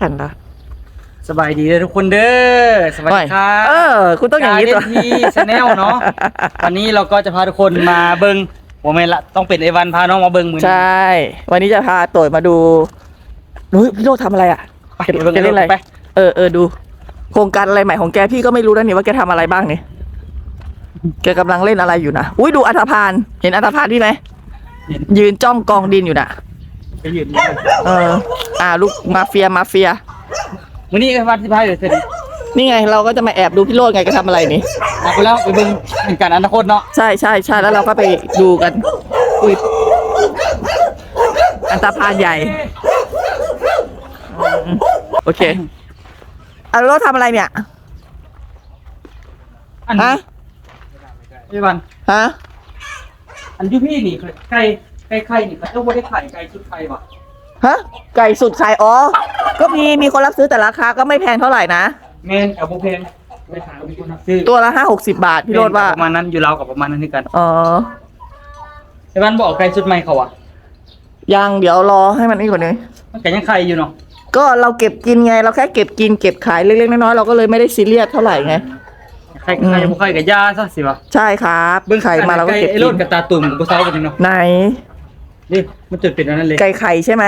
ฉันละสบายดีเลยทุกคนเด้อสวัสดีครับเออ คุณต้องอย่างนี้นี้ตัวทีชาแนลเนาะวันนี้เราก็จะพาทุกคนมาเบิงโมเมนต์ละต้องเป็นไอวันพาน้องมาเบิงมือนี้ใช่ วันนี้จะพาโตยมาดูเฮ้ยพี่โรดทำอะไรอะไปแกเบิ่งแกเล่นอะไรไปเออเออดู โครงการอะไรใหม่ของแกพี่ก็ไม่รู้นะนี่ว่าแกทำอะไรบ้างนี่แกกำลังเล่นอะไรอยู่นะอุ้ยดูอัฐพานเห็นอัฐพานพี่ไหมเห็นยืนจ้องกองดินอยู่น่ะ ไปยืนเออ อ่า ลูกมาเฟียมาเฟีย วันนี้ก็วันที่พายเดี๋ยวเสร็จนี่ไงเราก็จะมาแอบดูพี่โรดไงแกทำอะไรนี่ เอาไปแล้วไปเบิงเป็นการอนาคตเนาะใช่ใช่ใช่แล้วเราก็ไปดูกัน อุ้ยอันตรพานใหญ่อืมโอเคเอาแล้วเราทำอะไรเนี่ยอันฮะไอวันฮะอันที่พี่นี่ไก่ ไก่ไข่นี่เขาจะว่าได้ไข่ไก่ชุดไข่ปะฮะไก่สุดขายอ๋อ ก็มีมีคนรับซื้อแต่ราคาก็ไม่แพงเท่าไหร่นะเมนกับโบเพนไปขายมีคนรับซื้อตัวละห้าหกสิบาทพี่โรดว่า ประมาณนั้นอยู่เราวกับประมาณนั้นนี่กันอ๋อ ไอวันบอกไก่ชุดใหม่เขาอะยังเดี๋ยวรอให้มันนี่กว่านี้ มันไก่ยังไข่อยู่เนาะก็เราเก็บกินไง เราแค่เก็บกินเก็บขายเล็กๆน้อยๆเราก็เลยไม่ได้ซีเรียสเท่าไหร่ไง ไข่ไข่บุไข่กับยาซะสิวะใช่ครับไข่มาเราก็เก็บไอ้กิโรนดกับตาตุ่มกับเซากันเนาะไหน นี่มันจุดเป็นอันนั้นเลยไก่ไข่ใช่ไหม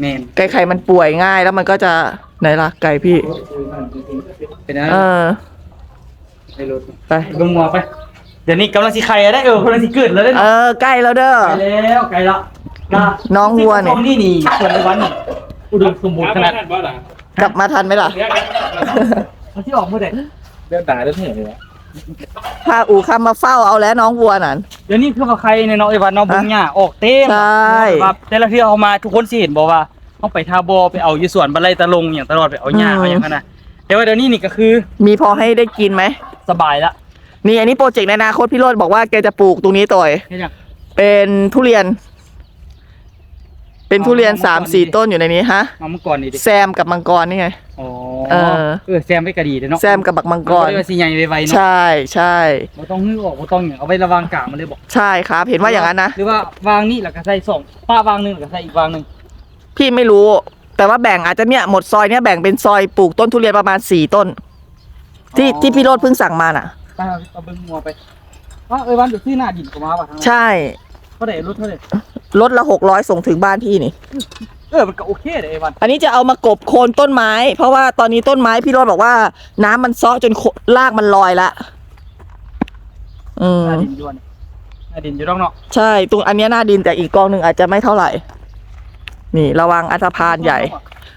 แมนไก่ไข่มันป่วยง่ายแล้วมันก็จะไหนล่ะไก่พี่ เป็นอันนั้นเออไอ้โรดไปลงงัวไป เดี๋ยวนี้กำลังสิไข่ได้เออกำลังสิเกิดแล้วได้เออใกล้แล้วเด้อไปแล้วไก่ละนะน้องวัวเนี่ย นี่นี่ส่วนในวันนี่อุดมสมบูรณ์ขนาดกลับมาทันไหมล่ะ มันที่ออกเมื่อไหร่เรื่องด่าเรื่องเหนื่อยเลยวะ พาอูคำมาเฝ้าเอาแล้วน้องวัวนั่น เดี๋ยวนี้คือว่าใครในน้องไอ้วันน้องบุญญ่าออกเต็มใช่ ครับแต่ละเที่ยวเอามาทุกคนสิเห็นบอกว่าต้องไปทาบอไปเอาอยู่สวนบันไลตะลงอย่างตลอดไปเอาหญ้าเอาอย่างนั้นนะแต่ว่าเดี๋ยวนี้นี่ก็คือมีพอให้ได้กินไหม สบายละนี่อันนี้โปรเจกต์ในอนาคตพี่โรดบอกว่าแกจะปลูกตรงนี้ต่อย แค่อย่างเป็นทุเรียน เป็นทุเรียนเอาสามเอาสี่ดิต้นอยู่ในนี้ฮะมาเมื่อก่อนนี่ดิแซมกับมังกรนี่ไง อ๋อเออ เออแซมไปกระดีเด้อเนาะแซมกับบักมังกร เรียกว่าสีใหญ่ไวๆเนาะใช่ใช่บ่ต้องฮื้อออกบ่ต้องอย่างเอาไว้ระวางกลางมันเลยบอกใช่ครับ เห็นว่าอย่างนั้นนะหรือว่าวางนี่แล้วก็ใส่สองป้าวางหนึงแล้วก็ใส่อีกวางหนึงพี่ไม่รู้ แต่ว่าแบ่งอาจจะเนี่ยหมดซอยเนี่ยแบ่งเป็นซอยปลูกต้นทุเรียนประมาณสี่ต้น ที่ที่พี่โรดเพิ่งสั่งมาน่ะ ไปเอาเอาเบิ่งงัวไปว่าเอ้ยวันเดี๋ยวซื้อหน้าดินก็มาว่ะทางนั้นใช่ เท่าไหร่รถเท่าไหร่ รถละหกร้อยส่งถึงบ้านพี่นี่ เออมันก็โอเคเด้อไอ้วันอันนี้จะเอามากบโคนต้นไม้ เพราะว่าตอนนี้ต้นไม้พี่โรดบอกว่า น้ำมันเซาะจนโครากมันลอยละอืหมน้าดินอยู่อันนี้หน้าดินอยู่ร่องเนาะใช่ ตรงอันเนี้ยหน้าดินแต่อีกกองหนึ่งอาจจะไม่เท่าไหร่ นี่ ระวังอัฐพานใหญ่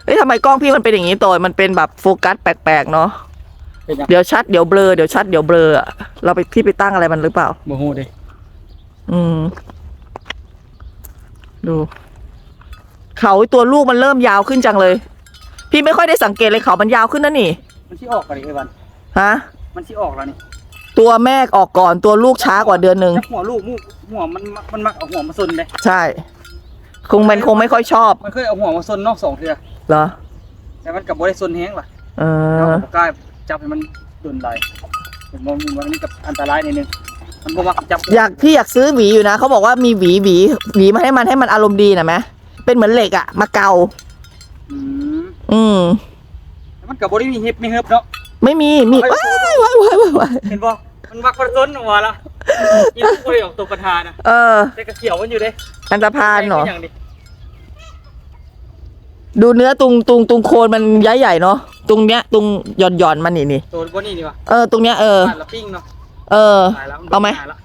เอ้ยทำไมกล้องพี่มันเป็นอย่างนี้ตัวมันเป็นแบบโฟกัสแปลกๆเนาะเป็นยังเดี๋ยวชัดเดี๋ยวเบลอเดี๋ยวชัดเดี๋ยวเบลออะเราไปพี่ไปตั้งอะไรมันหรือเปล่าบ่ฮู้เด้อืม ดู เขาตัวลูกมันเริ่มยาวขึ้นจังเลย พี่ไม่ค่อยได้สังเกตเลยเขามันยาวขึ้นนะนี่ มันสิออกกันดิไอ้วันฮะ มันสิออกแล้วนี่ตัวแม่ออกก่อนตัวลูกช้ากว่าเดือนหนึ่งจักหัวลูกมูกหัวมันมักมันมักเอาหัวมาซนเด้ใช่ คงมันคงไม่ค่อยชอบมันเคยเอาหัวมาซนนอกสองเทื่อเหรอแต่มันก็บ่ได้ซนแฮงล่ะเอเราอก็กล้าจับให้มันโดนไหลผมมองว่าอันนี้กับอันตรายนิดนึง มันบ่มักจับอยากพี่อยากซื้อหวีอยู่นะเขาบอกว่ามีหวีหวีหวีมาให้มันให้มันอารมณ์ดีนะไหมเป็นเหมือนเหล็กอะมาเกา อืมอืมแต่มันก็บ่ได้มีเฮ็บมีเฮิบเนาะ ไม่มีมีว้ายว้ายว้ายว้ายว้ายเห็นบ่มันมักมันซนหัวละอีลูกบ่ได้ออกตัวประธานนะเออ แต่ก็เขียวมันอยู่เด้อันตรพานเหรอแม่งย่างดิดูเนื้อตรงตรงตรงโคนมันใหญ่ใหญ่ๆเนาะตรงเนี้ยตรงหย่อนหย่อนๆมันนี่นี่ตัวบ่นี่นี่ว่ะเออตรงเนี้ยเออ บ้านละปิ้งเนาะ เออ ตายแล้วนเอาไหมบิ่งน้ละ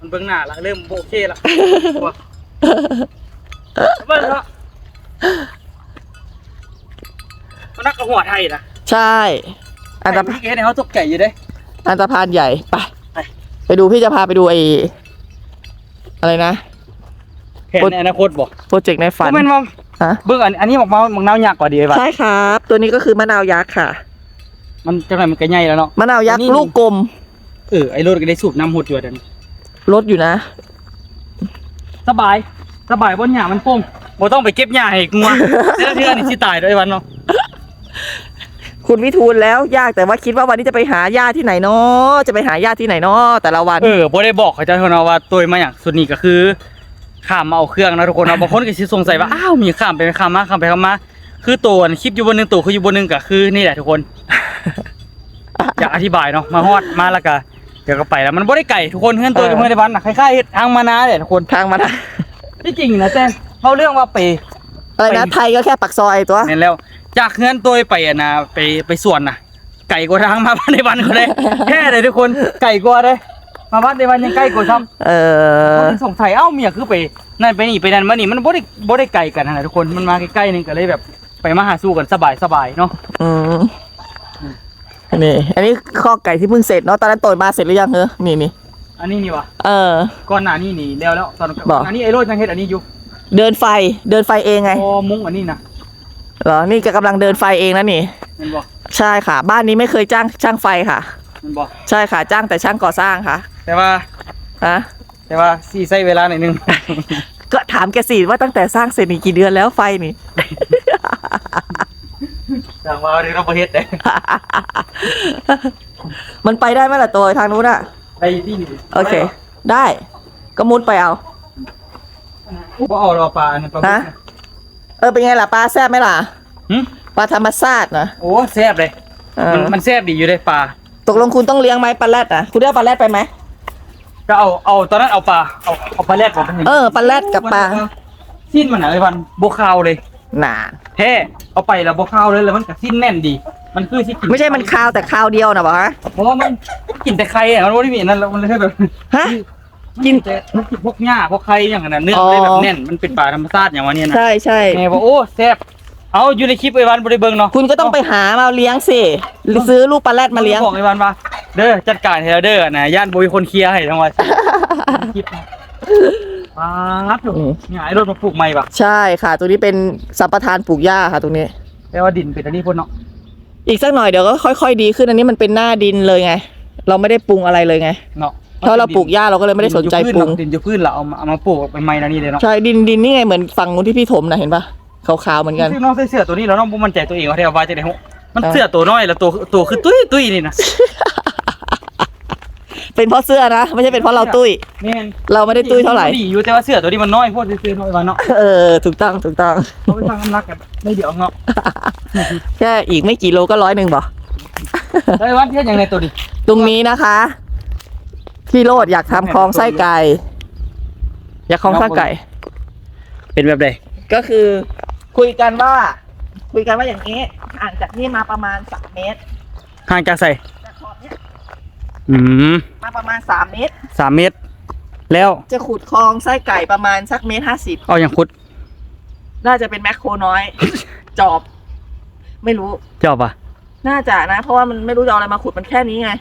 มันเบิ่งหน้าละเริ่มบ่โอเคละกลัวเบิ่งละมันนักกับหัวไทยนะใช่ อันตรพี่เฮ็ดให้เขาตกใจอยู่เด้ อันตรพานใหญ่ ไป ไป ไปดูพี่จะพาไปดูไอ้อะไรนะแผนในอนาคตบ่โปรเจกต์ในฝันบ่แม่นว่าฮะ เบิ่งอันอันนี้บอกมามังนาวยากกว่าดีไอ้ว่ะใช่ครับ ตัวนี้ก็คือมะนาวยักษ์ค่ะ มันจังไดมันก็ใหญ่แล้วเนาะ มะนาวยักษ์อันนี้ลูกกลม เออไอ้รถก็ได้สูบน้ำหดอยู่เดี๋ยวนี้รถอยู่นะ สบาย สบายบนหญ้ามันโป่งบ่ต้องไปเก็บหญ้าให้งัวเทื่อเทื่อนี่สิตายเด้อไอ้วันเนาะคุณวิทูลแล้วยากแต่ว่าคิดว่าวันนี้จะไปหาญาติที่ไหนเนาะจะไปหาญาติที่ไหนเนาะแต่ละวัน เออบ่ได้บอกเขาเจ้าเนาะว่าตัวมาอย่างสุดนี้ก็คือข้ามมาเอาเครื่องนะทุกคนเนาะบางคนก็สิสงสัยว่าอ้าวมีข้ามไปข้ามมาข้ามไปข้ามมาคือตัวอันคลิปอยู่บนหนึงตัวคืออยู่บนหนึงก็คือนี่แหละทุกคนอยากอธิบายเนาะมาฮอดมาแล้วก็ เดี๋ยวก็ไปแล้วมันบ่ได้ไก่ทุกคนเฮือนตัวกับเฮือนในบ้านน่ะคล้ายๆเฮ็ดทางมานาเลยทุกคนทางมาได้ที่จริงนะแจ้งเขาเรื่องว่าไปอะไรนะไทยก็แค่ปักซอยตัวเห็นแล้ว จากเฮือนตัวไปอะนะไปไปสวนน่ะไก่กว่าทางมาบ้านในบ้านก็ได้แค่เลยทุกคนไก่กว่าเลยมาบ้านในบ้านยังใกล้กว่าซ้ำเออเขาสงสัยเอ้าเมียคือไปนั่นไปนี่ไปนั่นมานี่มันบ่ได้บ่ได้ไกลกันนะทุกคนมันมาใกล้ๆนึงก็เลยแบบ ไปมาหาสู้กันสบายสบายๆเนาะอืม นี่ อันนี้ข้อไก่ที่เพิ่งเสร็จเนาะตอนนั้นโตยมาเสร็จหรือยังเฮ้นี่นี่อันนี้นี่วะเออ ก่อนหน้านี้นี่แล้วแล้วตอนบอก อันนี้ไอ้โรดยังเฮ็ดอันนี้อยู่เดินไฟเดินไฟเองไงโอ้มุ้งอันนี้นะเหรอนี่ก็กำลังเดินไฟเองนะนี่ มันบอกใช่ค่ะ บ้านนี้ไม่เคยจ้างช่างไฟค่ะ มันบอกใช่ค่ะจ้างแต่ช่างก่อสร้างค่ะแต่ว่าฮะแต่ว่าสีใช้เวลาหน่อยนึง ก็ถามแกสิว่าตั้งแต่สร้างเสร็จนี่กี่เดือนแล้วไฟนี่ จังว่าเดี๋ยวเราบ่เฮ็ดเด้มันไปได้ไหมล่ะตัวทางนู้นอะไปที่นี่โอเค ได้ ก็มุดไปเอาบ่เอารอปลาอันนั้นปลาบึกฮะนะเออเป็นไงล่ะปลาแซ่บไหมล่ะหึปลาธรรมชาตินะโอ้แซ่บเลยเออมันมันแซ่บดีอยู่เลยปลาตกลงคุณต้องเลี้ยงไหมปลาแรดอะคุณได้เอาปลาแรดไปไหมก็เอาเอาตอนนั้นเอาปลาเอาเอาปลาแรดผมไปให้เออปลาแรดกับปลาสิ้นมันอะไอ้วันโบคาวเลยห นาแท้เอาไปแล้วโบคาวเลยแล้วมันก็สิ้นแน่นดี มันคือที่กินไม่ใช่มันคาวแต่คาวเดียวนะบอกฮะ เพราะว่ามันกินแต่ไข่อะมันไม่ได้มีอันนั่นแล้วมันเลยแบบฮะ กินแต่มันกินพวกหญ้าพวกไข่อย่างนั้นนะเนื้ออ๋อเลยแบบแน่นมันเป็นปลาธรรมชาติอย่างวันนี้นะใช่ใช่แม่บอกโอ้แซ่บเอาอยู่ในคลิปไอ้วันบริเบิงเนาะคุณก็ต้องไปหามาเลี้ยงสิหรือซื้อลูกปลาแรดมาเลี้ยงบอกไอ้วันว่าเด้อจัดการให้เราเด้อนะย่านบุยคนเคลียร์ให้ทั้งวันคลิปนะ ปาดถูกอืม เนี่ยไอ้รถมาปลูกใหม่ปะใช่ค่ะ ตัวนี้เป็นสัมปทานปลูกหญ้าค่ะตรงนี้ แปลว่าดินเป็นอันนี้พ่นเนาะอีกสักหน่อยเดี๋ยวก็ค่อยๆดีขึ้นอันนี้มันเป็นหน้าดินเลยไง เราไม่ได้ปรุงอะไรเลยไงเนาะเพราะเราปลูกหญ้าเราก็เลยไม่ได้สนใจปรุงดินอยู่พื้นเราเอามาเอามาปลูกเป็นไม้นะนี่เลยเนาะใช่ดินดินนี่ไงเหมือนฝั่งนู้นที่พี่ถมนะเห็นปะขาวๆเหมือนกัน ซึ่งน้องใส่เสื้อตัวนี้แล้วน้องบ่มั่นใจตัวเองว่าที่เอาไว้จะได้หุมันอ่าเสื้อตัวน้อยแล้วตัวตัวคือตุ้ยตุ้ยนี่นะ เป็นเพราะเสื้อนะ ไม่ใช่เป็นเพราะเราตุ้ย แม่นเราไม่ได้ตุ้ยเท่าไหร่ ดีอยู่แต่ว่าเสื้อตัวนี้มันน้อยโพดซื้อๆน้อยว่าเนาะเออ ถูกต้อง ถูกต้อง เขาไปทางน้ำหนักกันไม่เดี๋ยวเนาะแค่อีกไม่กี่โลก็ร้อยหนึ่งบ่ได้วันเทียนอย่างในตัวนี้ตรงนี้นะคะ พี่โรดอยากทำคลองไส้ไก่ อยากคลองไส้ไก่ เป็นแบบใดก็คือ คุยกันว่า คุยกันว่าอย่างนี้ห่างจากนี่มาประมาณสามเมตร ห่างจากใส่ จากขอบเนี้ย อืมมาประมาณสามเมตร สามเมตร แล้ว จะขุดคลองไส้ไก่ประมาณสักเมตรห้าสิบเอาอย่างคุดน่าจะเป็นแมคโครน้อย จอบ ไม่รู้ จอบอะน่าจะนะ เพราะว่ามันไม่รู้จะเอาอะไรมาขุดมันแค่นี้ไง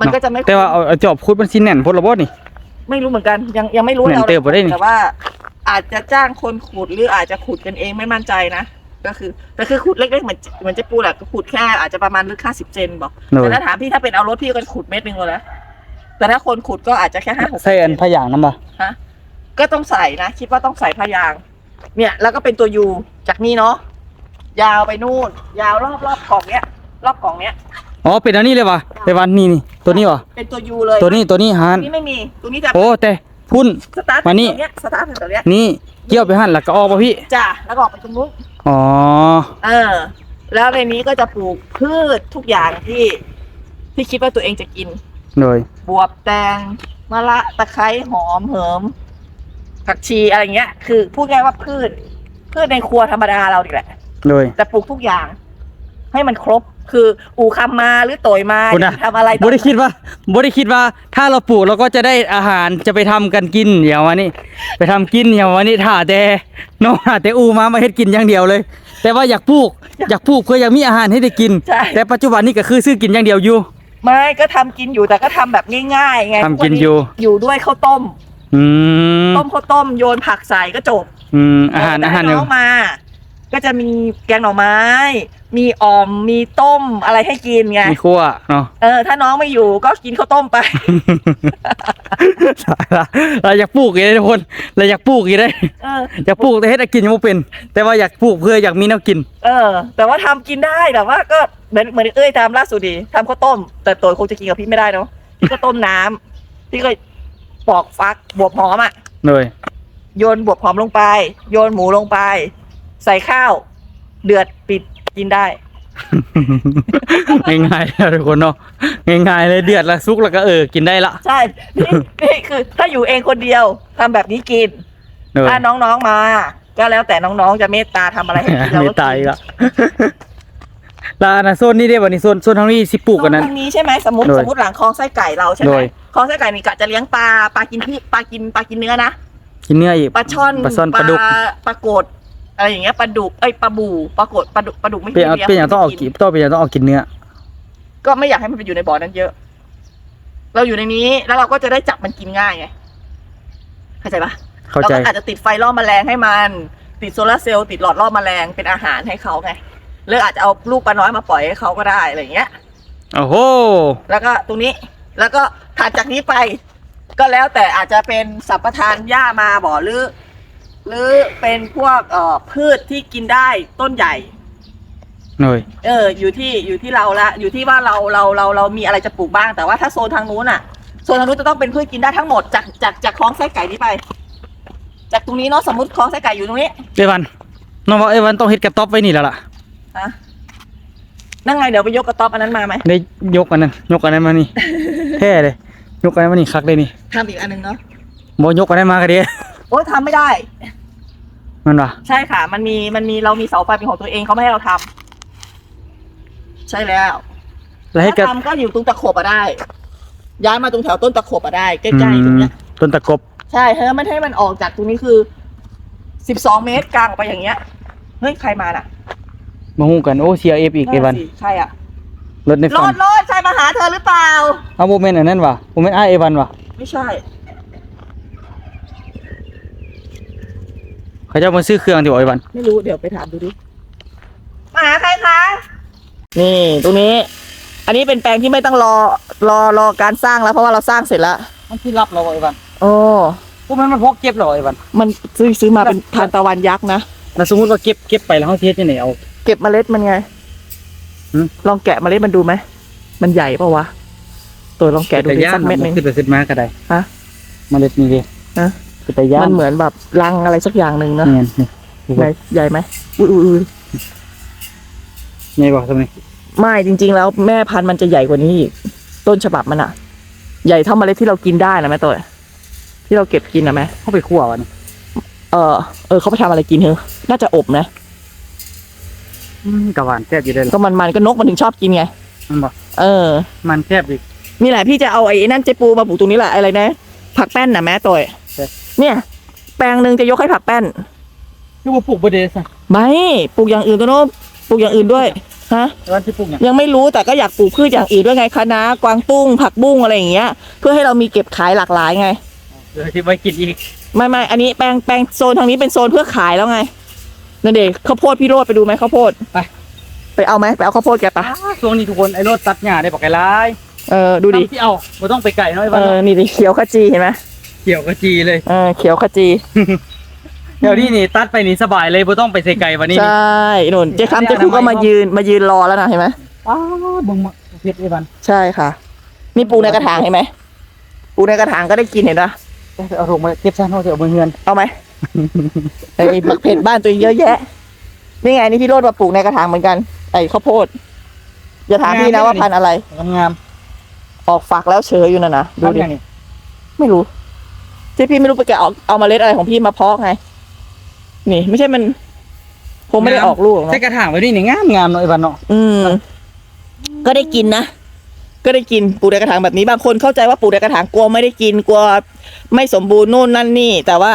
มันก็จะไม่แต่ว่าเอาเอาจอบคุดมันสิแน่นพดระบดนี่ ไม่รู้เหมือนกัน ยังยังไม่รู้เหมือนอาเติบบ่ได้นี่ แต่ว่า อาจจะจ้างคนขุดหรืออาจจะขุดกันเองไม่มั่นใจนะ ก็คือแต่คือขุดเล็กๆเหมือนเหมือนเจะปูแหละก็ขุดแค่อาจจะประมาณลึกห้าสิบเซนบอกโดยแต่ถ้าถามพี่ถ้าเป็นเอารถพี่ก็ขุดเม็ดหนึ่งเลยนะแต่ถ้าคนขุดก็อาจจะแค่ห้าหก ใส่อันพะยางน้ำบ่ฮะก็ต้องใส่นะ คิดว่าต้องใส่พยาง เนี่ย แล้วก็เป็นตัวยูจากนี่เนาะยาวไปนู่น ยาวรอบรอบกล่องเนี้ย รอบกล่องเนี้ย อ๋อเป็นอันนี้เลยวะไอ้วันนี่นี่ตัวนี้วะเป็นตัวยูเลยตัวนี้ตัวนี้หันตัวนี้ไม่มีตัวนี้จะโอ้แต่พุ่น สตาร์ทมานี่ ตรงเนี้ยสตาร์ทตรงเนี้ยนี่เกี่ยวไปหันแล้วก็ออกป่ะพี่ จ้ะแล้วก็ออกไปตรงนู้น อ๋อ เออ แล้วในนี้ก็จะปลูกพืชทุกอย่างที่ที่คิดว่าตัวเองจะกิน โดย บวบแตงมะละตะไคร้หอมเหิม ผักชีอะไรเงี้ย คือพูดง่ายว่าพืชพืชในครัวธรรมดาเราดีแหละ โดย แต่ปลูกทุกอย่าง ให้มันครบ คืออูคำมาหรือโตยมาคุณนะทำอะไรต่อบ่ได้คิดว่าบ่ได้คิดว่า ถ้าเราปลูกเราก็จะได้อาหารจะไปทำกันกินอย่างวันนี้ ไปทำกินอย่างวันนี้ถ่าแต่น้องหาแต่อูมามาเฮ็ดกินอย่างเดียวเลย แต่ว่าอยากปลูก อยากปลูกเพื่ออยากมีอาหารให้ได้กินใช่แต่ปัจจุบันนี้ก็คือซื้อกินอย่างเดียวอยู่ไม่ก็ทำกินอยู่แต่ก็ทำแบบง่ายๆไงทำกินอยู่อยู่ด้วยข้าวต้มอืมต้มข้าวต้มโยนผักใส่ก็จบอืมอาหารแต่อาหารถ้อยู่น้องมา ก็จะมีแกงหน่อไม้ มีอ่อม มีต้มอะไรให้กินไง มีครัวเนาะเออ ถ้าน้องไม่อยู่ก็กินข้าวต้มไปตายละเราอยากปลูกอีกเลยทุกคนเราอยากปลูกอีกเลยเออ อยากปลูกแต่เฮ็ดให้กินยังไม่เป็น แต่ว่าอยากปลูกเพื่ออยากมีแนวกิน เออ แต่ว่าทำกินได้แต่ว่าก็เหมือนเหมือนเอ้ยทำล่าสุดดีทำข้าวต้ม แต่ตัวคงจะกินกับพี่ไม่ได้เนาะพี่ก็ต้มน้ำพี่ก็ปอกฟักบวบหอมอะโดยโยนบวบหอมลงไป โยนหมูลงไป ใส่ข้าว เดือดปิดกินได้ ง่ายๆนะทุกคนเนาะง่ายๆเลยเดือดละซุกแล้วก็เออกินได้ละใช่นี่นี่คือ ถ้าอยู่เองคนเดียวทำแบบนี้กิน เออถ้าน้องๆมา ก็แล้วแต่น้องๆจะเมตตาทำอะไรให้กินเราไม่ก็ตายกินละลานะโซนนี้ได้บ่นี่โซนโซนทางนี้สิปลูกกันนั้นทางนี้ใช่ไหมสมมติโดยสมมติหลังคลองไส้ไก่เราใช่ไหโดมยคลองไส้ไก่นี่กะจะเลี้ยงปลาปลากินที่ปลากินปลากินเนื้อนะกินเนื้ออีก ปลาช่อนปลาช่อนปลาดุก ปลากด อะไรอย่างเงี้ยปลาดุกเอ้ยปลาบูปลากดปลาดุกปลาดุกไม่เป็นกินเอาเลี้ยงเป็นอย่างต้องเอากินต้องเป็นอย่างต้องเอากินเนื้อก็ไม่อยากให้มันไปอยู่ในบ่อนั้นเยอะ เราอยู่ในนี้แล้วเราก็จะได้จับมันกินง่ายไงเข้าใจปะเข้าเราใจก็อาจจะติดไฟล่อแมลงให้มัน ติดโซลาร์เซลล์ติดหลอดล่อแมลงเป็นอาหารให้เขาไงหรืออาจจะเอาลูกปลาน้อยมาปล่อยให้เขาก็ได้อะไรอย่างเงี้ยโอ้โหแล้วก็ตรงนี้ แล้วก็ถัดจากนี้ไป ก็แล้วแต่อาจจะเป็นสัมปทานหญ้ามาบ่อหรือ หรือเป็นพวกเอ่อพืชที่กินได้ต้นใหญ่ หน่อยเออ อยู่ที่อยู่ที่เราละอยู่ที่ว่าเราเราเราเรามีอะไรจะปลูกบ้าง แต่ว่าถ้าโซนทางนู้นอะโซนทางนู้นจะต้องเป็นพืชกินได้ทั้งหมดจากจากจากคลองไส้ไก่นี้ไป จากตรงนี้เนาะสมมติคลองไส้ไก่อยู่ตรงนี้เอวันน้องว่าเอวันต้องเฮ็ดกระต๊อบไว้นี่แล้วล่ะฮะนั่งไงเดี๋ยวไปยกกระต๊อบอันนั้นมาไหมได้ยกอันนั้นยกอันนั้นมานี่ แท้เลยยกอันนั้นมานี่คักเลยนี่ทำอีกอันหนึงเนาะบ่ยกอันนั้นมาก็ดี โอ้ยทำไม่ได้ มันว่ะใช่ค่ะ มันมีมันมีเรามีเสาไฟเป็นของตัวเองเขาไม่ให้เราทำใช่แล้วแล้วให้กระถ้าทำก็อยู่ตรงตะขบอะได้ ย้ายมาตรงแถวต้นตะขบอะได้ใกล้ๆตรงเนี้ยต้นตะกบใช่เฮ้ยมันให้มันออกจากตรงนี้คือสิบสองเมตรกลางออกไปอย่างเงี้ยเฮ้ยใครมาน่ะมาฮู้กันโอ้เสียเอฟอีกเอวันนั่นสิใครอะรถในโลฝันดโลดใครมาหาเธอหรือเปล่า เอาโมเมนต์อันนั้นว่ะโมเมนต์ไอเอวันว่ะไม่ใช่ เขาจะมาซื้อเครื่องที่บอกเอวันไม่รู้เดี๋ยวไปถามดูดิมาหาใครคะ นี่ตรงนี้ อันนี้เป็นแปลงที่ไม่ต้องรอรอรอการสร้างแล้วเพราะว่าเราสร้างเสร็จแล้วมันที่รับเราเอวันโอ้พวกมันมันพกเก็บเหรอเอวันมันซื้อซื้อมาเป็นทานตะวันยักษ์นะแล้วสมมติว่าเก็บเก็บไปแล้วเขาเทสที่ไหนเอา เก็บเมล็ดมันไงหืมลองแกะเมล็ดมันดูไหมมันใหญ่ปะวะตัวลองแกะดูดิสักเม็ดหนึงขึ้นไปขึ้นมาก็ได้ฮะเมล็ดนี่ดิฮะ คือแต่ย่างมันเหมือนแบบรังอะไรสักอย่างหนึ่งเนอะเนี่ยนี่ไหนใหญ่ไหมอุ้ยอุ้ยอุ้ยไงบอกทำไมไม่จริง ๆ แล้วแม่พันธุ์มันจะใหญ่กว่านี้อีกต้นฉบับมันอะใหญ่เท่าเมล็ดที่เรากินได้นะแม่ตัวที่เราเก็บกินนะแม่เข้าไปคั่ววันเออเออเขาไปทำอะไรกินเหรอน่าจะอบนะกะหวานแซ่บอยู่เลยก็มันมันๆก็นกมันถึงชอบกินไงมันบอกเออ มันแซ่บอีกนี่แหละพี่จะเอาไอ้นั่นเจปูมาปลูกตรงนี้แหละอะไรนะผักแป้นน่ะแม่ตัวใช่ เนี่ย แปลงหนึ่งจะยกให้ผักแป้นคือว่าปลูกบดเดสอะไม่ปลูกอย่างอื่นก็โน้มปลูกอย่างอื่นด้วยฮะวันที่ปลูกเนี่ยยังไม่รู้แต่ก็อยากปลูกพืชอย่างอื่นด้วยไงคะน้ากวางตุ้ง ผักบุ้งอะไรอย่างเงี้ย เพื่อให้เรามีเก็บขายหลากหลายไง เดี๋ยวที่ไว้กินอีกไม่ไม่อันนี้แปลงแปลงโซนทางนี้เป็นโซนเพื่อขายแล้วไงนั่นเด็กข้าวโพดพี่โรดไปดูไหมข้าวโพดไปไปเอาไหมไปเอาข้าวโพดแกปะช่วงนี้ทุกคนไอ้รถตัดหญ้าได้บอกไอ้ร้ายเออดูดิทำที่เอาไม่ต้องไปไก่น้อยเอวันอนี่ดิเขียวขจีเห็นไหม เกี่ยวกับจีเลย เออเขียวขจีเดี๋ยวนี้นี่ตัดไปนี่สบายเลยไม่ต้องไปใส่ไก่วันนี้ ใช่หนุนเจ๊คำเจ๊คูก็มายืนมายืนรอแล้วนะเห็นไหมอ้าวบึงมาเผ็ดไอ้วันใช่ค่ะ นี่ปลูกในกระถางเห็นไหมปลูกในกระถางก็ได้กินเห็นปะเอาถุงมาเก็บซะเอาเถอะเอามือเฮือนเอาไหมไอ้บักเผ็ดบ้านตัวเองเยอะแยะ นี่ไงนี่พี่โรดมาปลูกในกระถางเหมือนกัน ไอ้ข้าวโพด อย่าถามพี่นะว่าพันธุ์อะไรงามออกฝักแล้วเฉยอยู่นะนะๆดูดิทำอย่างนี้ไม่รู้ ที่พี่ไม่รู้ไปแกะเอาเอาเมล็ดอะไรของพี่มาเพาะไง นี่ ไม่ใช่มัน คงไม่ได้ออกลูกหรอกใส่เนาะกระถางไว้นี่นี่งามงามๆเนาะไอ้วันเนาะอืมก็ได้กินนะ ก็ได้กินปลูกในกระถางแบบนี้บางคนเข้าใจว่าปลูกในกระถางกลัวไม่ได้กินกลัวไม่สมบูรณ์นู่นนั่นนี่ แต่ว่า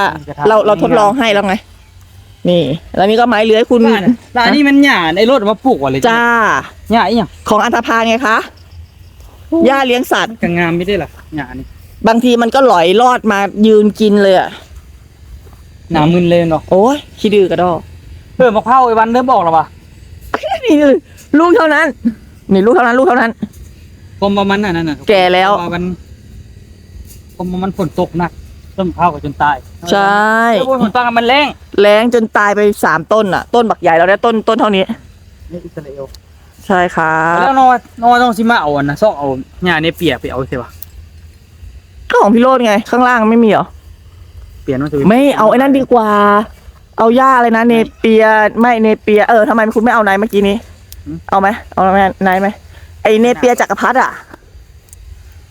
เราเราทดลองให้แล้วไง นี่ แล้วนี่ก็ไม้เลื้อยคุณบ้านร้านนี้มันหญ้าไอ้รถเอามาปลูกว่ะเลยจ้าหญ้าอีหยังของอันธพาลไงคะย่าเลี้ยงสัตว์ก็งามไม่ได้ล่ะหญ้านี่ บางทีมันก็หลอยรอดมายืนกินเลยอะหนามึนเลยเนาะโอ้ยขี้ดื้อกระดอกเออมะพร้าวไอ้วันเริ่มบอกแล้วว่ะนี่ลูกเท่านั้น นี่ลูกเท่านั้น ลูกเท่านั้นกลมประมาณนั้นน่ะแก่แล้วเพราะามันกลมประมาณฝนตกหนักต้นมะพร้าวก็จนตายใช่เออฝนตกมันแรงแรงจนตายไปสามต้นอะ ต้นบักใหญ่แล้วได้ต้นต้นเท่านี้นี่อิสราเอลใช่ค่ะแล้วนอนนอนต้องสิมาเอาอันนะซอกเอาหญ้าเนี่ยเปียกไปเอาใช่ปะ ก็ของพี่โรดไง ข้างล่างไม่มีเหรอ เปลี่ยนมันจะไม่เอาไอ้นั่นดีกว่า เอาหญ้าเลยนะเนเปียไม่เนเปียเออทำไมคุณไม่เอาไนท์เมื่อกี้นี้ เอาไหมเอาไหมไนท์ไหมไอเนเปียจักรพรรดิอะ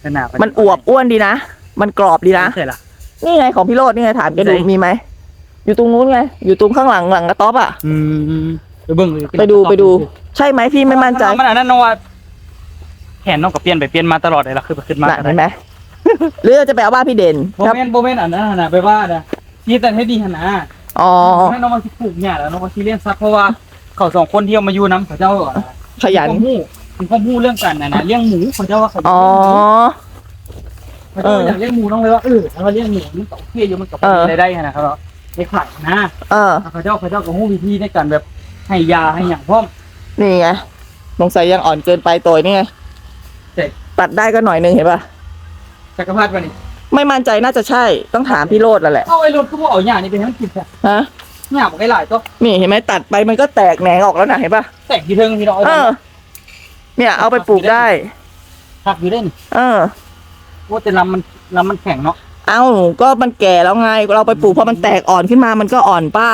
ขนาดมันอวบอ้วนดีนะ มันกรอบดีนะ ใช่ละนี่ไงของพี่โรดนี่ไงถามแกดูไหน มีไหม อยู่ตรงนู้นไง อยู่ตรงข้างหลังหลังกระต๊อบอะ อืมไปเบิ่งเลยไปดูไปดู ใช่ไหมพี่ไม่มั่นใจมันอันนั้นน้องว่าแขนน้องกับเปลี่ยนไปเปลี่ยนมาตลอดเลยล่ะคือไปขึ้นมาน่ะเห็นไหม หรือเราจะไปเอาบ้านพี่เด่นโบครับเมนโบเมนอันนั้นนะไปว่านะนี่แต่ให้ดีขนาดอ๋อให้น้องมาที่ปลูกเนี่ยแล้วน้องมาที่เลี้ยงซักเพราะว่าเขาสองคนที่เอามาอยู่น้ำเขาเจ้าอะขยันมีความรู้มีความรู้เรื่องกันนะนะเลี้ยงหมูเขาเจ้าว่าเขาอ๋อเขาเจ้าอยากเลี้ยงหมูน้องเลยว่าเออถ้าเราเลี้ยงหมูมันต่อเพี้ยอยู่มันกับเออรายได้ขนาดเขาไปขายนะเออ เขาเจ้าเขาเจ้าก็รู้วิธีในการแบบให้ยาให้อย่างพร้อม นี่ไงสงสัยยังอ่อนเกินไปตัวนี่ไง เจ็บ ตัดได้ก็หน่อยนึงเห็นป่ะ จักรพรรดิวันนี้ไม่มั่นใจน่าจะใช่ต้องถามพี่โรดแล้วแหละ เอาไอ้รถก็บอกเอาหญ้านี่ไปให้มันกินแท้ฮะหญ้าบอกไอ้หลายตัวนี่เห็นไหมตัดไปมันก็แตกแหนงออกแล้วนะเห็นป่ะแตกกี่เทิงพี่น้องเออ เนี่ยเอาไปปลูกได้ หักอยู่เล่นเออ ว่าแต่ลำมันลำมันแข็งเนาะเอาก็มันแก่แล้วไงเราไปปลูกพอมันแตกอ่อนขึ้นมามันก็อ่อนป้า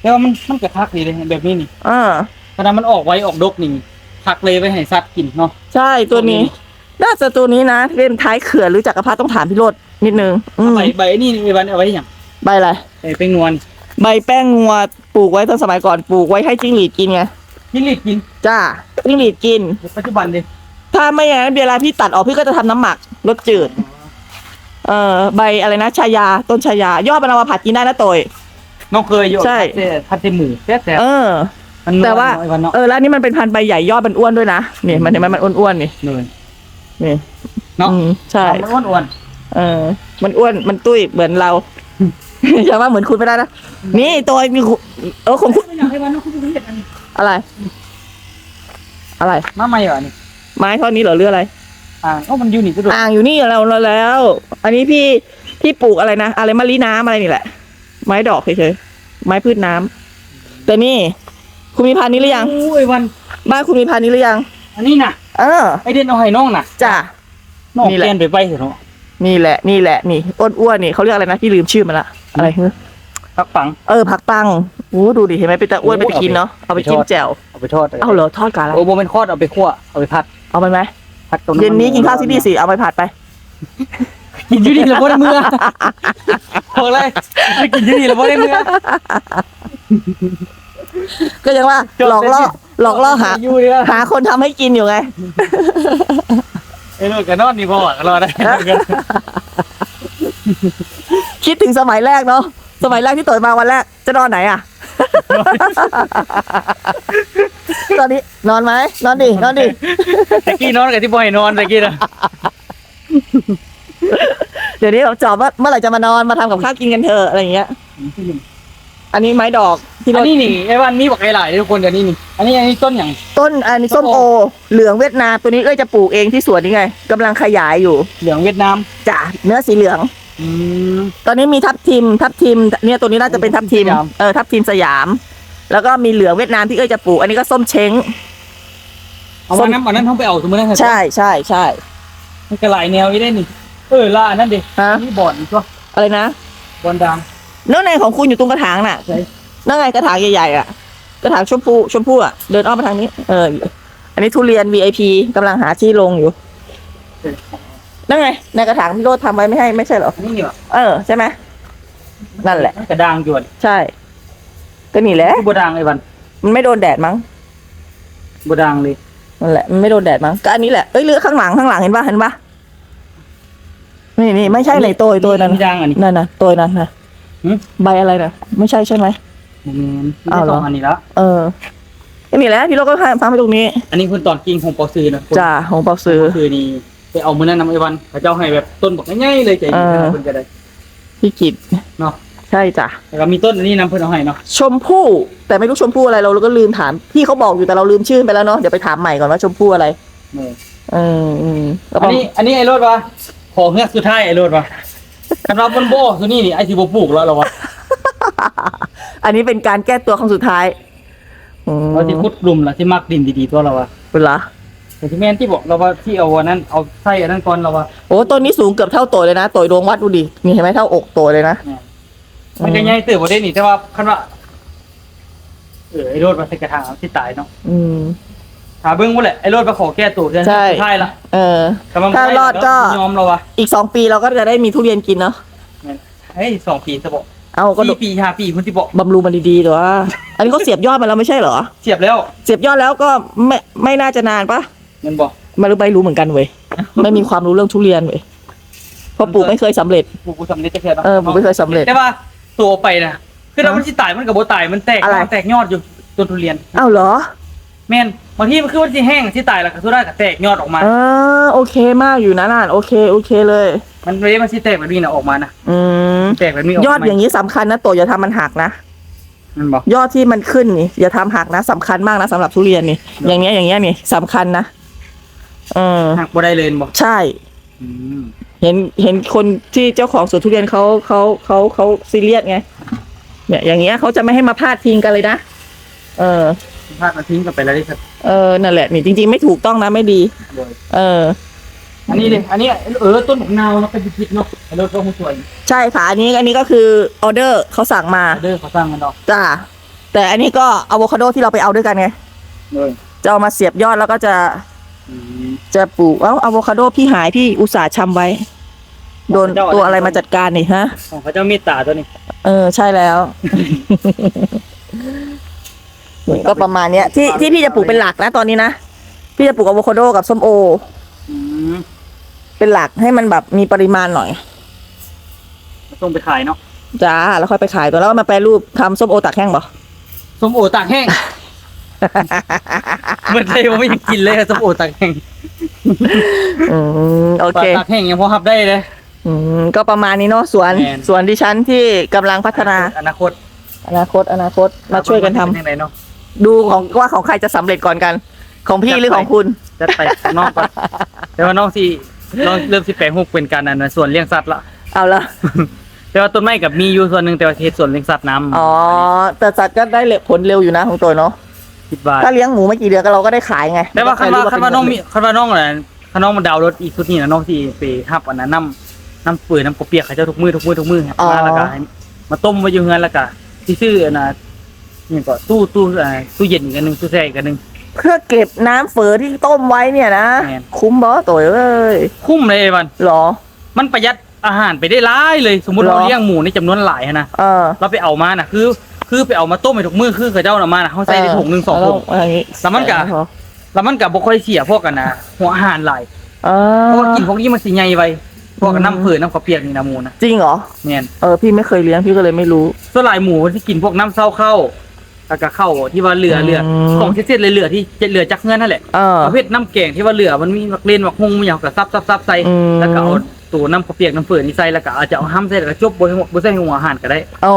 แต่ว่ามันมันกระทักดีเลยแบบนี้นี่เออขณะมันออกไว้ออกดกนี่ทักเลยไปให้สัตว์กินเนาะใช่ตัวนี้ น่าจะตัวนี้นะเล่นท้ายเขื่อนหรือจักรพรรดิต้องถามพี่โรดนิดนึงอืมใบใบนี่ไอ้วันเอาไว้อย่างใบอะไรใบเป็นนวลใบแป้งงัวปลูกไว้ตอนสมัยก่อนปลูกไว้ให้จิ้งหรีดกินไงที่รีดกินจ้าจิ้งหรีดกิน ปัจจุบันดิถ้าไม่อย่างนั้นเวลาพี่ตัดออกพี่ก็จะทำน้ำหมักรสจืด เอ่อใบอะไรนะชายาต้นชายายอดมันเอามาผัดกินได้นะโตย น้องเคยอยู่ใช่แต่พัดแต่หมูแต่แต่เออ มันนวลแต่ว่าไอ้วันเนาะเออแล้วอันนี่มันเป็นพันธุ์ใบใหญ่ยอดมันอ้วนด้วยนะนี่มันเห็นไหมมันอ้วนๆนี่ เนิน นี่เนาะอืมใช่ มันอ้วนอ้วนเออ มันอ้วนมันตุ้ยเหมือนเรา อย่าว่าเหมือนคุณไม่ได้นะนี่ตัวมีคุณเออของคุณไม่อยากให้วันน้องคุณไปเห็นอันนี้อะไร อะไร มาใหม่เหรอนี่ไม้ท่อนนี้เหรอหรืออะไร อ่าก็มันอยู่นี่จะดูอ่างอยู่นี่เราเราแล้ว อันนี้พี่พี่ปลูกอะไรนะอะไรมะลิน้ำอะไรนี่แหละ ไม้ดอกเฉยๆไม้พืชน้ำแต่นี่ คุณมีพันธุ์นี้หรือยังโอ้ยวัน บ้านคุณมีพันธุ์นี้หรือยัง อันนี้น่ะ เออ ไอเด่นเอาให้น้องน่ะจ้ะ น้องนี่แหละ เปลี่ยนไปไปเถอะเนาะนี่แหละ นี่แหละ นี่อ้วนๆนี่เขาเรียกอะไรนะพี่ลืมชื่อมันละอะไรเฮ้ยพักฝัง เออผักปังโอ้ดูดิเห็นไหมเป็นตาอ้วนเป็นตะกินเนาะเอาไปจิ้มแจ่วเอาไปทอดเอาเหรอทอดกันละโอ้โบเป็นคอดเอาไปคั่วเอาไปพัดเอาไปไหมพัดตรงเย็นนี้กินข้าวที่นี่สิเอาไปผัดไปกินอยู่นี่แล้วบ่ได้มือบอกเลยไปกินอยู่นี่แล้วบ่ได้มือ ก็ยังว่าจบหลอกล่อเลยสิหลอกล่อหาอยู่เนี่ยหาคนทำให้กินอยู่ไง ไอ้ลูกกันนอนนี่บ่หวังรอได้คิดถึงสมัยแรกเนาะสมัยแรกที่ตื่นมาวันแรก จะนอนไหนอะ ตอนนี้นอนไหมนอนดินอนดิตะกี้นอนกับที่บ่ให้นอนตะกี้นะเดี๋ยวนี้เราจอบว่าเมื่อไหร่จะมานอนมาทำกับข้าวกินกันเถอะอะไรอย่างเงี้ย อันนี้ไม้ดอกที่อัเรานนี้นี่ไอ้วันมีบอกไอ้หลายทุกคนเดี๋ยวนี้นี่ อันนี้อันนี้ต้นอย่าง ต้นอันนี้ส้มโอ เหลืองเวียดนามตัวนี้เอ้ยจะปลูกเองที่สวนนี่ไงกำลังขยายอยู่เหลืองเวียดนามจ้ะเนื้อสีเหลือง อืม ตอนนี้มีทับทิม ทับทิม เนี่ยตัวนี้น่าจะเป็นทับทิมสยาม เออทับทิมสยาม แล้วก็มีเหลืองเวียดนามที่เอ้ยจะปลูกอันนี้ก็ส้มเช้ง เอาวันนั้นวันนั้นต้องไปเอาสมมตินะใช่ใช่ใช่มันก็หลายแนวอีได้นี่ เออล่าอันนั่นดิฮะอันนี่บ่อนตัวอะไรนะบ่อนดัง เนื้อในของคุณอยู่ตรงกระถางน่ะใช่นั่นไงกระถางใหญ่ๆอะ กระถางชมพูชมพูอะ เดินอ้อมมาทางนี้ เออ อันนี้ทุเรียน VIP กำลังหาที่ลงอยู่ นั่นไง ในกระถางพี่โรดทำไว้ไม่ให้ไม่ใช่เหรออันนี้นี่วะเออใช่ไหมนั่นแหละมันกระดังจวนใช่ ก็นี่แหละคือบ่ดังไอ้วัน มันไม่โดนแดดมั้งบ่ดังเลยนั่นแหละมันไม่โดนแดดมั้งก็อันนี้แหละเอ้ยเลือกข้างหลังข้างหลังเห็นปะเห็นปะนี่นี่ไม่ใช่ไหนตัวตัวนั้นมีดังอันนี้นั่นนะตัวนั้นนะ หืมใบอะไรนะไม่ใช่ใช่ไหมอืมมีอ้าวเหรสอองอันนี้ละเออก็นี่แหละพี่โรดก็ฟังไปตรงนี้อันนี้คุณตอนกิงของปอซื้อนะคุณจ้าของเปาซื้อปอซื้อนี่ไปเอามื้อนั้นนำไอ้วันพระเจ้าให้แบบต้นบอกง่ายๆเลยใจดีเออ คุณจะได้พี่กิจเนาะใช่จ้ะแล้วก็มีต้นอันนี้นำเพิ่นเอาให้เนาะชมพู่แต่ไม่รู้ชมพู่อะไรเราเราก็ลืมถามพี่เขาบอกอยู่แต่เราลืมชื่อไปแล้วเนาะเดี๋ยวไปถามใหม่ก่อนว่าชมพู่อะไร เออเอออืมแล้วอัก็นนี้อันนี้ไอ้รถวะขอเฮือกสุดท้ายไอ้รถวะ สำหรับมันโบตัวนี้นี่ไอ้ที่บ่ปลูกแล้วเหรอวะอันนี้เป็นการแก้ตัวครั้งสุดท้ายอืมเราที่ขุดหลุมล่ะที่มักดินดีๆตัวเราวะเป็นเหรอแต่ที่แม่นที่บอกเราว่าที่เอาอันนั้นเอาไส้อันนั้นก่อนเราวะโอ้ต้นนี้สูงเกือบเท่าตัวเลยนะตัวดวงวัดดูดินี่เห็นไหมเท่าอกตัวเลยนะมันก็ง่ายเติบบ่ได้นี่แต่ว่าคันว่าเออไอ้โรดมาใส่กระถางที่ตายเนาะอืม หาเบิ้งว่าแหละไอ้โรดมาขอแก้ตัวเดือนใช่ สุดท้ายละเออ แต่มันถ้ารอดก็ ยอมเราวะอีกสองปีเราก็จะได้มีทุเรียนกินเนาะเฮ้ยสองปีสะบอกเอาก็สี่ปีห้าปีคุณที่บอกบำรุงมันดีๆแต่ว่าอันนี้ก็เสียบยอดมาแล้วไม่ใช่เหรอ เสียบแล้วเสียบยอดแล้วก็ไม่ไม่น่าจะนานปะเงินบอกไม่รู้ไม่รู้เหมือนกันเว้ยไม่มีความรู้เรื่องทุเรียนเว้ยเพราะปลูกไม่เคยสำเร็จปลูกกูสำเร็จจะแค่เออปลูกไม่เคยสำเร็จ แต่ว่าตัวไปนะคือเรามันสิตายมันกับโบตายมันแตกอะไร แตกยอดอยู่ต้นทุเรียน อ้าวเหรอ แม่น บางทีมันคือมันสิแห้งสิตายแล้วก็สุดท้ายก็แตกยอดออกมา อ่าโอเคมากอยู่นะน่านโอเคโอเคเลย มันเลยมันสิแตกแบบนี้นะออกมานะอืมแตกแบบนี้ออกมายอดอย่างนี้สำคัญนะโตอย่าทำมันหักนะ มันบอกยอดที่มันขึ้นนี่อย่าทำหักนะสำคัญมากนะสำหรับทุเรียนนี่ อย่างเนี้ยอย่างเงี้ยนี่สำคัญนะเออหักบ่ได้เลยบอกใช่ อืมเห็นเห็นคนที่เจ้าของสวนทุเรียนเขาเขาเขาเขาซีเรียสไงเนี่ยอย่างเงี้ยเขาจะไม่ให้มาพาดพิงกันเลยนะเออ พลาดมาทิ้งกันไปแล้วดิครับเออนั่นแหละนี่จริง ๆ ไม่ถูกต้องนะไม่ดีเลยเออ อันนี้เลยอันนี้เออต้นของนาวเนาะเป็นพิษเนาะไอ้รถก็คงสวยใช่ค่ะอันนี้อันนี้ก็คือออเดอร์เขาสั่งมาเด้อเขาสร้างมันเนาะจ้าแต่อันนี้ก็อะโวคาโดที่เราไปเอาด้วยกันไงเลยจะเอามาเสียบยอดแล้วก็จะอืม จะปลูกเอ้าอะโวคาโดพี่หายพี่อุตส่าห์ชำไว้ โดนเจ้าอะไร ตัวอะไรมาจัดการนี่ฮะ ของพระเจ้าเมตตาตัวนี้เออใช่แล้วนี่ ก็ประมาณเนี้ยที่ที่พี่จะปลูกเป็นหลักนะตอนนี้นะพี่จะปลูกอะโวคาโดกับส้มโอ อืมเป็นหลักให้มันแบบมีปริมาณหน่อยต้องไปขายเนาะจ้าแล้วค่อยไปขายตัวแล้วก็มาแปรรูปทำส้มโอตากแห้งบ่ ส้มโอตากแห้ง เหมือนเลยว่าไม่อยากกินเลยอะส้มโอตากแห้งอืมโอเค ตากแห้งยังพอหับได้เลย อืมก็ประมาณนี้เนาะสวนแม่นสวนดิฉันที่กำลังพัฒนา อนาคตอนาคตอนาคตมาช่วยกันทำ เป็ยังไงเนาะ ดูของว่าของใครจะสำเร็จก่อนกัน ของพี่หรือของคุณ จะไปข้างนอกก่อนแต่ว่าน้องสิน้องเริ่มสิแปลงหุกเป็นการอันนั้นส่วนเลี้ยงสัตว์ละเอาละแต่ว่าต้นไม้กับมีอยู่ส่วนหนึ่งแต่ว่าเฮ็ดส่วนเลี้ยงสัตว์น้ำอ๋อแต่สัตว์ก็ได้ผลเร็วอยู่นะของตัวเนาะคิดว่าถ้าเลี้ยงหมูไม่กี่เดือนก็เราก็ได้ขายไงแต่ว่าคันว่าก็คันว่าน้องมีคันว่าน้องอะไรคันน้องมันดาวรถอีกสุดนี่นะน้องสิไปหับอันนั้นน้ำน้ำเปื่อยน้ำกบเปียกเขาเจ้าทุกมือทุกมือทุกมือมาแล้วก็ให้มาต้มไว้อยู่เฮือนแล้วก็ที่ซื้ออันน่ะ นี่ก็ตู้ตู้อ่าตู้เย็นอีกอันหนึงตู้แช่อีกอันหนึงเพื่อเก็บน้ำเฝอที่ต้มไว้เนี่ยนะแม่น คุ้มบอตัวเอ้ยคุ้มเลยไอ้มัน หรอ มันประหยัดอาหารไปได้หลายเลย สมมุติเหรอ เราเลี้ยงหมูในจำนวนหลายนะ เออเราไปเอามาน่ะ คือ คือไปเอามาต้มให้ทุกมือคือเขาเจ้าน่ะมาน่ะเขาใส่ในถุงหนึ่งสองถุงเอย่างงี้แล้วมันกะ แล้วมันก็บ่ค่อยเสียพวกกันนะหัวอาหารหลายอ่าเพราะว่ากินพวกนี้มันสิใหญ่ไวพวกกับน้ำเผือน้ำข้าวเปียกนี่นะหมูนะจริงเหรอแม่นเออพี่ไม่เคยเลี้ยงพี่ก็เลยไม่รู้ ส่วนหลายหมูที่กินพวกน้ำเศร้าเข้า แล้วก็เข้าที่ว่าเหลือเหลืออืมของเศษๆเลยเหลือที่จะเหลือจากเงินนั่นแหละเออ ประเภทน้ำแกงที่ว่าเหลือมันมีมักเล่นมักฮงมันอย่างกับซับซับซับใส่อืม แล้วก็เอาตัวน้ำข้าวเปียกน้ำเฟือนี่ใส่แล้วก็อาจจะเอาห้ำใส่แล้วก็จบบนบนใส่หัวอาหารก็ได้อ๋อ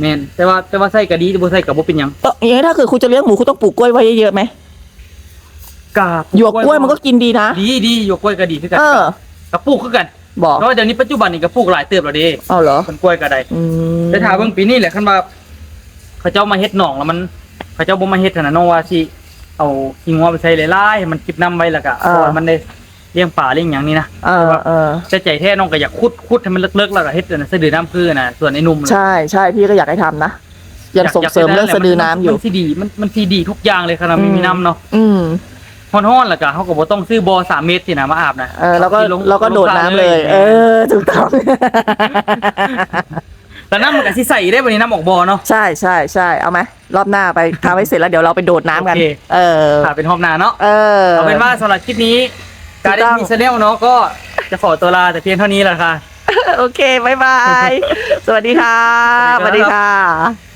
แม่นแต่ว่าแต่ว่าใส่ก็ดีแต่บ่ใส่ก็บ่เป็นหยังก็อย่างนี้ถ้าเกิดคุณจะเลี้ยงหมูคุณต้องปลูกกล้วยไว้เยอะๆไหมกาบหยวกกล้วยมันก็กินดีนะ ดีดีหยวกกล้วยก็ดีคือกันเออ กระปลูกคือกันบอกเพราะว่าเดี๋ยวนี้ปัจจุบันนี่กระปลูกหลายเติบแล้วเด้เอาเหรอคนกล้วยก็ได้ อืมแต่ถ้าเบิ่งปีนี้แหละคันว่า เขาเจ้ามาเฮ็ดหนองแล้วมันเขาเจ้าบ่มาเฮ็ดหั่นน่ะเนาะว่าสิเอาขี้งัวไปใส่หลายๆให้มันเก็บน้ำไว้แล้วก็เพราะว่ามันได้เลี้ยงป่าเลี้ยงหยังนี่นะเออเออ แต่ใจแท้น้องก็อยากขุดขุดให้มันเลิกๆแล้วก็เฮ็ดอันนั้นสะดือน้ำคือน่ะส่วนไอ้หนุ่มน่ะ ใช่ใช่พี่ก็อยากให้ทำนะยังส่งเสริมเรื่องสะดือน้ำอยู่ มันสิดีมันมันสิดีทุกอย่างเลยขนาดไม่มีน้ำเนาะอืม ฮ้อนๆแล้วก็เขาก็บ่ต้องซื้อบ่อ3เมตรสินะมาอาบนะเออแล้วก็ที่ลงเราก็โดดน้ำเลย เออถูกต้อง แต่น้ำมันก็สิใส่ได้บัดนี้น้ำออกบ่อเนาะ ใช่ใช่ใช่เอาไหมรอบหน้าไปทำให้เสร็จแล้วเดี๋ยวเราไปโดดน้ำกัน โอเค เออถ้าเป็นหอบนาเนาะ เออ เอาเป็นว่าสำหรับคลิปนี้ถูการกได้ต้อง มีชาแนลเนาะก็จะขอตัวลาแต่เพียงเท่านี้แหละค่ะ โอเคบายบาย สวัสดีค่ะสวัสดีครับสวัสดีค่ะ